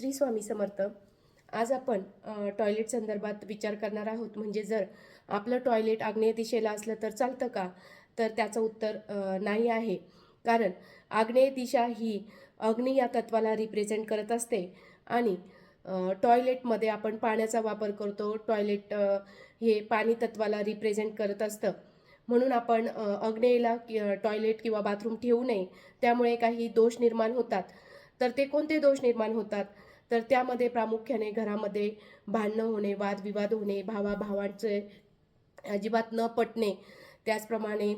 श्री स्वामी समर्थ आज आपण टॉयलेट संदर्भात विचार करणार आहोत. म्हणजे जर आपलं टॉयलेट आग्नेय दिशेला असलं तर चालतं का? तर त्याचं उत्तर नाही आहे. कारण आग्नेय दिशा ही अग्नी या तत्वाला रिप्रेझेंट करत असते आणि टॉयलेटमध्ये आपण पाण्याचा वापर करतो. टॉयलेट हे पाणी तत्वाला रिप्रेझेंट करत असतं. म्हणून आपण अग्नेयला टॉयलेट किंवा बाथरूम ठेवू नये. त्यामुळे काही दोष निर्माण होतात. तर ते कोणते दोष निर्माण होतात? तर त्यामध्ये प्रामुख्याने घरामध्ये भांडणं होणे वादविवाद होणे भावाभावांचे अजिबात न पटणे त्याचप्रमाणे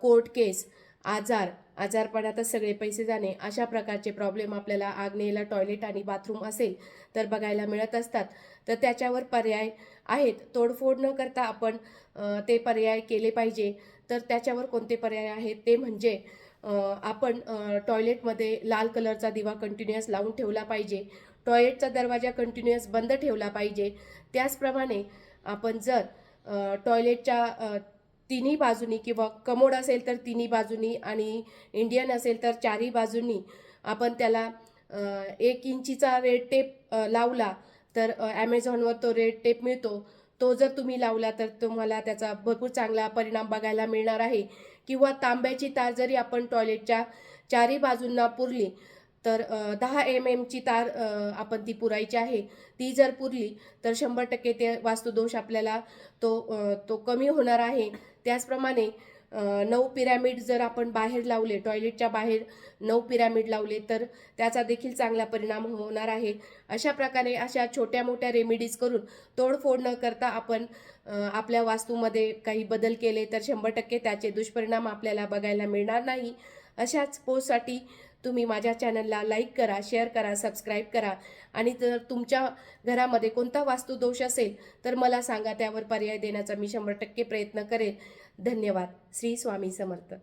कोर्ट केस आजार आजारपणातच सगळे पैसे जाणे अशा प्रकारचे प्रॉब्लेम आपल्याला आग्नेयला टॉयलेट आणि बाथरूम असेल तर बघायला मिळत असतात. तर त्याच्यावर पर्याय आहेत. तोडफोड न करता आपण ते पर्याय केले पाहिजे. तर त्याच्यावर कोणते पर्याय आहेत? ते म्हणजे आपण टॉयलेटमध्ये लाल कलरचा दिवा कंटिन्युअस लावून ठेवला पाहिजे. टॉयलेटचा दरवाजा कंटिन्युअस बंद ठेवला पाहिजे. त्याचप्रमाणे आपण जर टॉयलेटच्या तिन्ही बाजूनी किंवा कमोड असेल तर तिन्ही बाजूनी आणि इंडियन असेल तर चारही बाजूनी आपण त्याला एक इंचीचा रेड टेप लावला तर ॲमेझॉनवर तो रेड टेप मिळतो. तो जर तुम्ही लावला तर तुम्हाला त्याचा भरपूर चांगला परिणाम बघायला मिळणार आहे. किंवा तांब्याची तार जरी आपण टॉयलेटच्या चारही बाजूंना पुरली तर दहा एम एमची तार आपण ती पुरायची आहे. ती जर पुरली तर शंभर टक्के ते वास्तुदोष आपल्याला तो तो कमी होणार आहे. त्याचप्रमाणे नऊ पिरॅमिड जर आपण बाहेर लावले टॉयलेटच्या बाहेर नऊ पिरॅमिड लावले तर त्याचा देखील चांगला परिणाम होणार आहे. अशा प्रकारे अशा छोट्या मोठ्या रेमेडीज करून तोडफोड न करता आपण आपल्या वास्तूमध्ये काही बदल केले तर शंभर टक्के त्याचे दुष्परिणाम आपल्याला बघायला मिळणार नाही. अशाच पोस्टसाठी तुम्ही माझ्या चॅनलला लाईक करा शेअर करा सबस्क्राईब करा. आणि जर तुमच्या घरामध्ये कोणता वास्तुदोष असेल तर मला सांगा त्यावर पर्याय देण्याचा मी शंभर टक्के प्रयत्न करेल धन्यवाद. श्री स्वामी समर्थ.